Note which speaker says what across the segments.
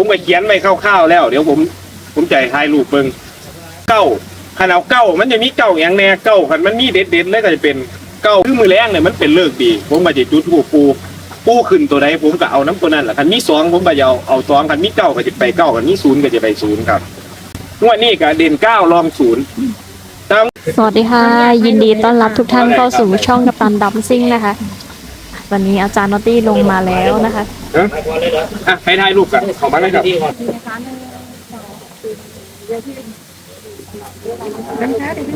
Speaker 1: ผมไปเขียนไว้คร่าวๆแล้ว เดี๋ยวผม ผมจะให้ถ่ายรูปเบิ่งเก้าขนาดเก้ามันจะมีเก้าอย่างแน่เก้าคันมันมีเด็ดๆเลยก็จะเป็นเก้าคือมือแรงเนี่ยมันเป็นเลิกดี ผมก็จะจุดทูปปูปูขึ้นตัวใดผมก็เอาน้ำตัวนั้นแหละคันมีสองผมก็จะเอาเอาสองคันมีเก้าก็จะไปเก้าคันมีศูนย์ก็จะไปศูนย์ครับงวดนี้ก็เด่นเก้ารองศูนย์ตาม
Speaker 2: สวัสดีค่ะ ยินดีต้อนรับทุกท่านเข้าสู่ช่องกัปตันดัมซิ่งนะคะ วันนี้อาจารย์นอตตี้ลงมาแล้วนะคะ
Speaker 1: ฮะอะให้ถ่ายรูปกันของมันนะครับ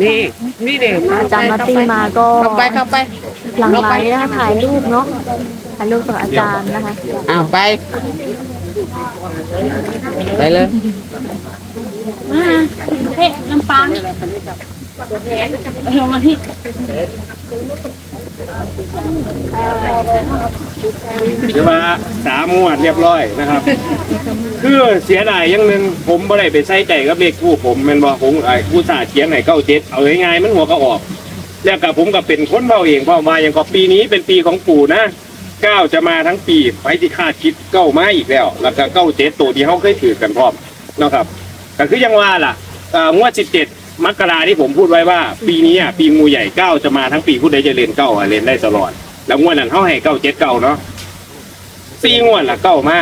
Speaker 3: นี่นี่เด็ก
Speaker 2: อาจารย์นอตตี้มาก็
Speaker 3: เข้าไปเข้าไป
Speaker 2: หลังไลน์นะคะถ่ายรูปเนาะถ่ายรูปกับอาจารย์นะคะ
Speaker 3: อ้าวไป ไปเลย
Speaker 2: เฮ้ลำปางลงมาที่
Speaker 1: เดี๋ยวมาสามงวดเรียบร้อยนะครับ คือเสียดายอย่างหนึ่งผมบ่ได้ไปใส่ใจกับเลขคู่ผมแมันบอกผมไอ้ผู้สาห์เขียนไหนเก้าเจ็ดเอาง่ายๆมันหัวก็ออก แล้วกับผมก็เป็นคนเบาเองเพราะมาอย่างก็ปีนี้เป็นปีของปู่นะเก้าจะมาทั้งปีไปที่คาดคิดเก้ามาอีกแล้ว แล้วก็เก้าเจ็ดตัวที่เขาเคยถือกันพร้อมนะครับก็คือยังว่าล่ะเอ่องวดสิบเจ็ด มกราที่ผมพูดไว้ว่า ปีนี้อะปีงูใหญ่เก้าจะมาทั้งปีผู้ใดจะเรียนเก้าอะเรียนได้ตลอด แล้วงวดนั้นเขาให้เก้าเจ็ดเก้าเนาะสี่งวดละเก้ามา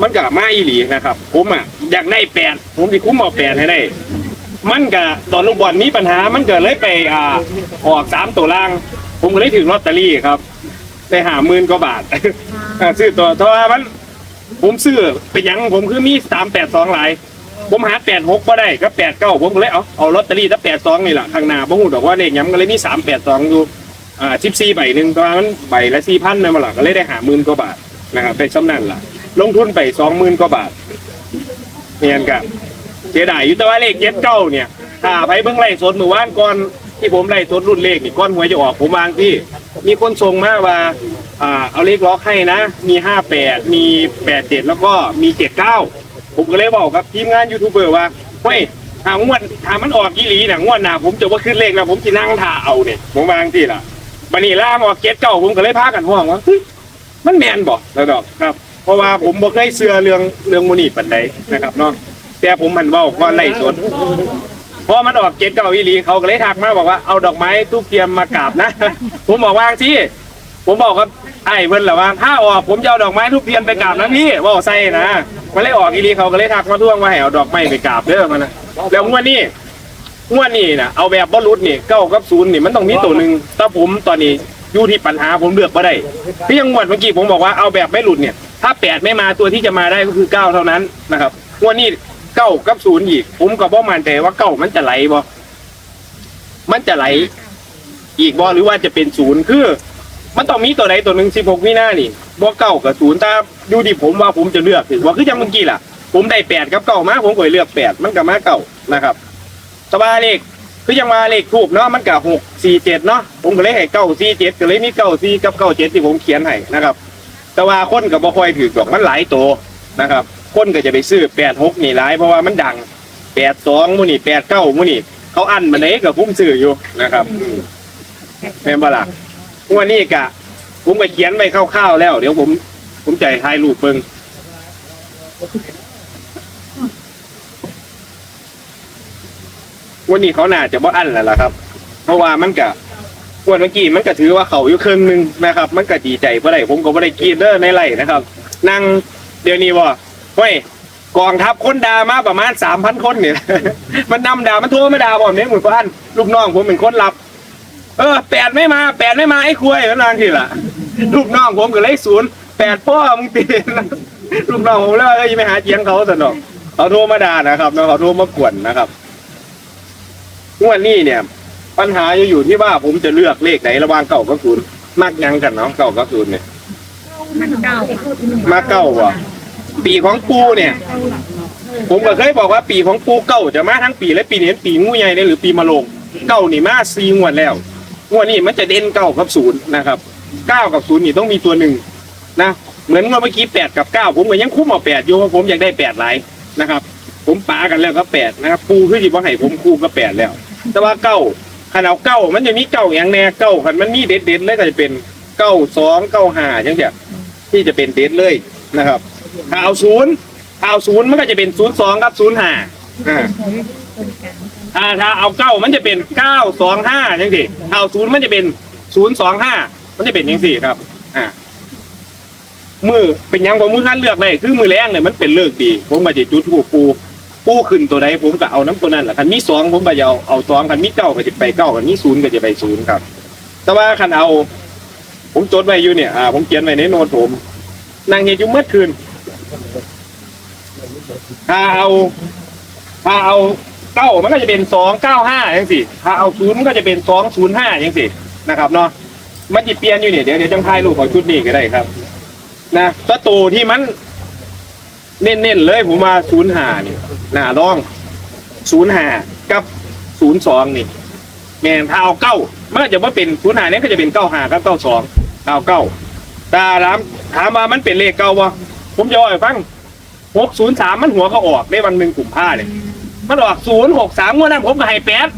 Speaker 1: มันก็มาอีหลีนะครับ ผมอะอยากได้แปดผมจะคุ้มเอาแปดให้ได้ มันก็ตอนลูกบอลมีปัญหา มันเกิดเลยไปอ่าออกสามตัวล่าง ผมก็เลยถือลอตเตอรี่ครับได้หาหมื่นกว่าบาทซื้อตัวเพราะว่ามัน ผมซื้อไปยังผมคือมีสามแปดสองหลาย ผมหาแปดหกก็ได้ก็แปดเก้าผมก็เลยเอาเอาลอตเตอรี่ถ้าแปดสองนี่แหละข้างหน้าผมหูดอกว่าเลขย้ำก็เลยมีสามแปดสองอยู่อ่าชิปซีใบหนึ่งตอนนั้นใบละสี่พันนะมาหลักก็เลยได้หาหมื่นกว่าบาทนะครับเป็นสำนันล่ะ ลงทุนไปสองหมื่นกว่าบาทเนียนกับเสียดายอยู่แต่ว่าเลขเจ็ดเก้าเนี่ยถ้าไปเบิ่งไล่สดมือวานก่อนที่ผมไล่สดรุ่นเลขนี่ก้อนหวยจะออกผมวางที่ มีคนส่งมาว่าอ่าเอาเลขล็อกให้นะ มีห้าแปดมีแปดเจ็ดแล้วก็มีเจ็ดเก้า ผมก็เลยบอกครับทีมงานยูทูบเบอร์ว่าเฮ้ยหางวดหามันออกยี่หลีนะงวดหนาผมจะว่าขึ้นเลขนะผมจะนั่งท่าเอาเนี่ยผมวางที่ล่ะบันนี้ล่ามออกเจ็ดเก้าผมก็เลยพากันห่วงว่าเฮ้ยมันแมนบอกแล้วดอกครับ เพราะว่าผมบ่เคยเสือเรื่องเรื่องมูนี่ปันใดนะครับเนาะแต่ผมมันเว้าก็ไล่สดพอมันออกเกตเก่าอีหลีเขาก็เลยทักมาบอกว่าเอาดอกไม้ทูบเทียมมากราบนะ ผมบอกว่าที่ผมบอกกับไอ้เพิ่นแหละว่าถ้าออกผมจะเอาดอกไม้ทูบเทียมไปกราบนะพี่ว่าใส่นะมันเลยออกอีหลีเขาก็เลยทักมาท่วงว่าให้เอาดอกไม้ไปกราบเด้อมันนะแล้วงวดนี้งวดนี้นะเอาแบบบอลลุดนี่เก้ากับศูนย์นี่มันต้องมีตัวหนึ่งถ้าผมตอนนี้อยู่ที่ปัญหาผมเลือกมาได้พี่ยังงวดเมื่อกี้ผมบอกว่าเอาแบบไม่หลุดเนี่ย ถ้าแปดไม่มาตัวที่จะมาได้ก็คือเก้าเท่านั้นนะครับงวดนี้เก้ากับศูนย์อีก ผมก็บ่มั่นใจว่าเก้ามันจะไหลบ่มันจะไหลอีกบ่หรือว่าจะเป็นศูนย์คือ มันต้องมีตัวใดตัวหนึ่งสิบหกวินานี่บ่เก้ากับศูนย์ถ้าดูดิผมว่าผมจะเลือกถือว่าคือจังเมื่อกี้ล่ะ ผมได้แปดกับเก้ามาผมก็เลยเลือกแปดมันก็มาเก้านะครับตว่าเลขคือยังมาเลขถูกเนาะมันก็หกสี่เจ็ดเนาะผมก็เลยให้เก้าสี่เจ็ดก็เลยมีเก้าสี่กับเก้าเจ็ดที่ผมเขียนให้นะครับ แต่ว่าคนกับบ่ค่อยถือดอกมันหลายตัวนะครับ คนก็จะไปซื้อแปดหกนี่หลายเพราะว่ามันดังแปดสองมูนี่แปดเก้ามูนี่เขาอันมาเนกับผมซื้ออยู่นะครับอืมแม่นบ่ล่ะ งวันนี้กะ ผมไปเขียนไว้คร่าวๆแล้ว เดี๋ยวผม ผมจะให้ถ่ายรูปเบิ่งวันนี้เขาน่าจะบ่อันแล้วล่ะครับ เพราะว่ามันกะวันเมื่อกี้มันก็ถือว่าเขาอยู่ครึ่งหนึ่งนะครับ มันก็ดีใจเพราะไรผมก็ไม่ได้กรีดเด้อในไรนะครับ นั่งเดี๋ยวนี้ว่าเฮ้ยกองทัพคนดามาประมาณสามพันคนเนี่ย มันนำดามันโทรมาดาผมเนี่ยเหมือนพันลูกน้องผมเป็นคนรับ เออแปดไม่มาแปดไม่มาไอ้คุยแล้วนางทีละลูกน้องผมก็เลยศูนย์แปดพ่อมึงตีนลูกน้องผมเลยว่าเอ้ยไม่หาเจียงเขาสนอกเขาโทรมาด่านะครับแล้วเขาโทรมากวนนะครับงวดนี้เนี่ย ปัญหาจะอยู่ที่ว่าผมจะเลือกเลขไหนระหว่างเก่ากับศูนย์มักยังกันเนาะเก่ากับศูนย์เนี่ยมาเก้าว่ะปีของปูเนี่ย ผมก็เคยบอกว่าปีของปูเก้าจะมาทั้งปีและปีนี้เป็นปีงูใหญ่เนี่ยหรือปีมะโรงเก้านี่มาซีงวดแล้ว งวดนี้มันจะเด่นเก้ากับศูนย์นะครับเก้ากับศูนย์นี่ต้องมีตัวหนึ่งนะเหมือนเมื่อกี้แปดกับเก้าผมก็ยังคุ้มเอาแปดอยู่เพราะผมอยากได้แปดหลายนะครับ ผมปากันแล้วก็แปดนะครับปูคือที่ว่าให้ผมคู่ก็แปดแล้ว แต่ว่าเก้าขนาดเก้ามันจะมีเก้าอย่างแน่เก้าคันมันมีเด็ดเด็ดเลยก็จะเป็นเก้าสองเก้าห้าอย่างเดียที่จะเป็นเด็ดเลยนะครับถ้าเอาศูนย์ถ้าเอาศูนย์มันก็จะเป็นศูนย์สองกับศูนย์ห้า ถ้าถ้าเอาเก้ามันจะเป็นเก้าสองห้าจังสิถ้าเอาศูนย์มันจะเป็นศูนย์สองห้ามันจะเป็นยังสี่ครับ อ่ามือเป็นหยังผมมือขั้นเลือกเลยคือมือแรงเนี่ยมันเป็นเลิกดี ผมมาจะจุดถูกปูปูขึ้นตัวใดผมก็เอาน้ำตัวนั้นแหละคันมีสองผมก็จะเอาเอาสองคันมีเก้าก็จะไปเก้าคันมีศูนย์ก็จะไปศูนย์ครับ แต่ว่าคันเอา ผมจดไว้อยู่เนี่ยอ่าผมเขียนไว้ในโน้ตผมนั่งเงียอยู่เมื่อคืนถ้าเอาถ้าเอา เก้ามันก็จะเป็นสองเก้าห้าอย่างสิถ้าเอาศูนย์ก็จะเป็นสองศูนย์ห้าอย่างสินะครับเนาะมันจะเปลี่ยนอยู่เนี่ยเดี๋ยวเดี๋ยวจังทายรูปของชุดนี้ก็ได้ครับ นะประตูที่มัน เน้นๆเลยผมมาศูนย์หานี่หน้าร่องศูนย์หากับศูนย์สองนี่แม่นถ้าเอาเก้ามันก็จะว่าเป็นศูนย์ห้านี่ก็จะเป็นเก้าห้ากับเก้าสองเอาเก้าตาถามถามมามันเป็นเลขเก้าวะผมจะเอาให้ฟังหกศูนย์สามมันหัวก็ออกได้วันหนึ่งกลุ่มผ้าเนี่ย มันออกศูนย์หกสามงวดนั้นผมก็ให้แปด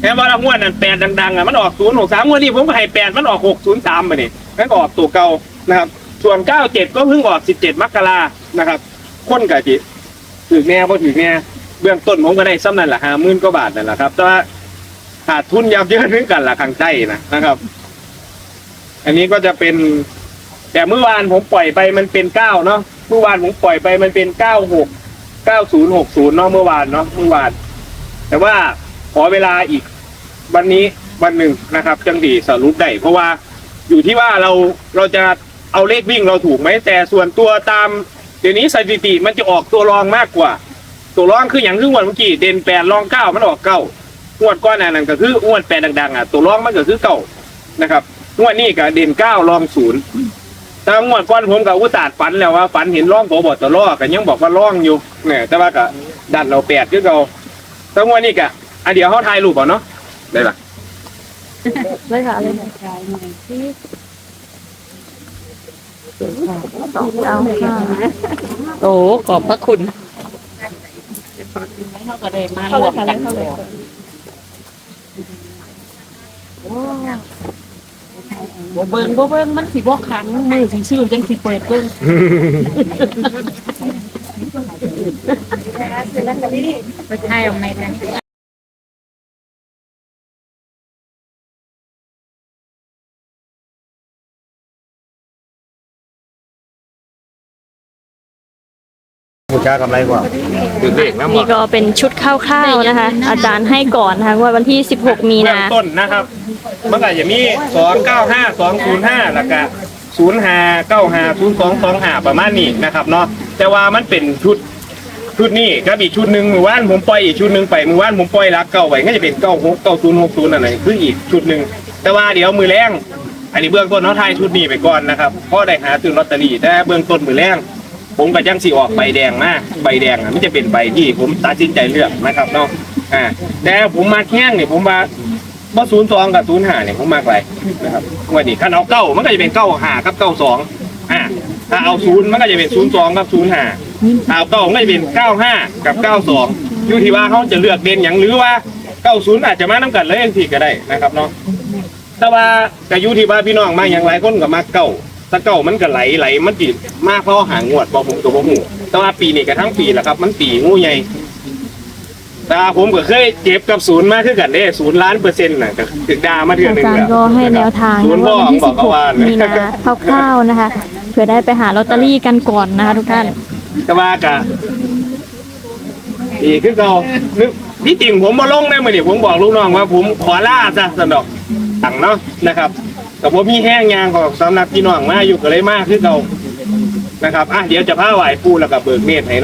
Speaker 1: แค่ว่าละงวดนั้นแปดดังๆอะมันออกศูนย์หกสามงวดนี้ผมก็ให้แปดมันออกหกศูนย์สามมาเนี่ยนั่นก็ออกตัวเก่านะครับ ส่วน97ก็เพิ่งออก17มกรานะครับคนกะจิถือแน่พอถือแน่เบื้องต้นผมก็ได้ซ้ำนั่นแหละห้าหมื่นกว่าบาทนั่นแหละครับแต่ว่าขาดทุนยับเยินนึงกันละข้างใต้นะนะครับ อันนี้ก็จะเป็น แต่เมื่อวานผมปล่อยไปมันเป็นเก้าเนาะเมื่อวานผมปล่อยไปมันเป็นเก้าหก เก้าศูนย์หกศูนย์เนาะเมื่อวานเนาะเมื่อวาน แต่ว่าขอเวลาอีกวันนี้วันหนึ่งนะครับ จังดีสรุปได้เพราะว่าอยู่ที่ว่าเราเราจะเอาเลขวิ่งเราถูกไหมแต่ส่วนตัวตาม เดี๋ยวนี้สถิติมันจะออกตัวรองมากกว่า ตัวรองคืออย่างคืองวดเมื่อกี้เด่นแปดรองเก้ามันออกเก้างวดก้อนนานั้นก็คืองวดแปดดังๆอะตัวรองมันก็คือเก้านะครับงวดนี้ก็เด่นเก้ารองศูนย์ แต่งวดก้อนผมกับอุตส่าห์ฝันแล้วว่าฝันเห็นร่องพอบตรอกันยังบอกว่าร่องอยู่เนี่ยแต่ว่าก็ดันเราแปดคือเราแต่งวดนี้ก็อะเดี๋ยวเขาถ่ายรูปเอาเนาะได้ปะ
Speaker 2: เลยค่ะเลยสองเก้าห้า
Speaker 3: โอ้ขอบพระคุณเขาก็เลยมารวมกัน บ่เบิ่งบ่เบิ่งมันสิบ่ขังมือสิชื่อจังสิเปิดเบิ่ง
Speaker 4: ไปถ่ายออกไหมกั
Speaker 5: น จ้ากำไรกว่า
Speaker 1: คือเลขนะหม
Speaker 2: นี่
Speaker 1: ด
Speaker 2: ก็เป็นชุดคร่าวๆนะคะ อาจารย์ให้ก่อนนะคะว่าวันที่ 16 มี
Speaker 1: เบื้อ
Speaker 2: นา
Speaker 1: งต้นนะครับมันก็จะมีสองเก้าห้าสองศูนย์ห้าแล้วก็ศูนย์ห้าเก้าห้าศูนย์สองสองห้าประมาณนี้นะครับเนาะแต่ว่ามันเป็นชุดชุดนี้ก็อีกชุดหนึ่งมือว่านผมปล่อยอีกชุดหนึ่งไปมือว่านผมปล่อยรักเก้าไว้ก็จะเป็นเก้าหกเก้าศูนย์หกศูนย์อะไรคืออีกชุดหนึ่งแต่ว่าเดี๋ยวมือแรงอันนี้เบื้องต้นเขาทายชุดนี้ไปก่อนนะครับเพราะได้หาซื้อลอตเตอรี่แต่เบื้องต้นมือแรง ผมก็จังสีออกใบแดงมาใบแดงอะมันจะเป็นใบที่ผมตัดสินใจเลือกนะครับเนาะอ่าแต่ผมมาแข้งเนี่ยผมมาบ่ศูนย์สองกับศูนย์ห้าเนี่ยผมมากไปนะครับวันนี้คันเอาเก้ามันก็จะเป็นเก้าห้ากับเก้าสองอ่าถ้าเอาศูนย์มันก็จะเป็นศูนย์สองกับศูนย์ห้าถ้าเอาเก้ามันก็จะเป็นเก้าห้ากับเก้าสองอยู่ที่ว่าเขาจะเลือกเด่นอย่างหรือว่าเก้าศูนย์อาจจะมาน้ำกันเลยอย่างที่ก็ได้นะครับเนาะแต่ว่าก็อยู่ที่ว่าพี่น้องมาอย่างไรคนก็มาเก้า ถ้าเก้ามันก็ไหลไหลมันติดมากเพราะหางงวดบอผมตัวบ่หูแต่ว่าปีนี้ก็ทั้งปีแหละครับ มันปีงูใหญ่ตาผมก็เคยเจ็บกับศูนย์มาคือกันเด้ศูนย์ล้านเปอร์เซ็นต์น่ะก็ถึงดามาเดือน
Speaker 2: อา
Speaker 1: หนึ่ง
Speaker 2: จาร
Speaker 1: แล้
Speaker 2: ย์
Speaker 1: ว
Speaker 2: ก็ให้แนวทาง
Speaker 1: ศูน
Speaker 2: นะ
Speaker 1: ย์พ่
Speaker 2: ว่า
Speaker 1: อ
Speaker 2: วันที่
Speaker 1: บอกเขาว่า
Speaker 2: 16 มีนาคร่าวๆนะคะ เผื่อได้ไปหาลอตเตอรี่กันก่อนนะคะทุกท่าน
Speaker 1: แต่ว่ากะอีกคือเรานึกที่จริงผมมาลงได้มาเนี่ยผมบอกลูกน้องว่าผมขอล่าซะสนดอกตังเนาะนะครับ แต่ผมมีแห้งยางของสำนักพี่น้องมาอยู่ก็เลยมากขึ้นเรานะครับอะเดี๋ยวจะผ้าไหวปูแล้วก็เบิกเมตรให้เนาะ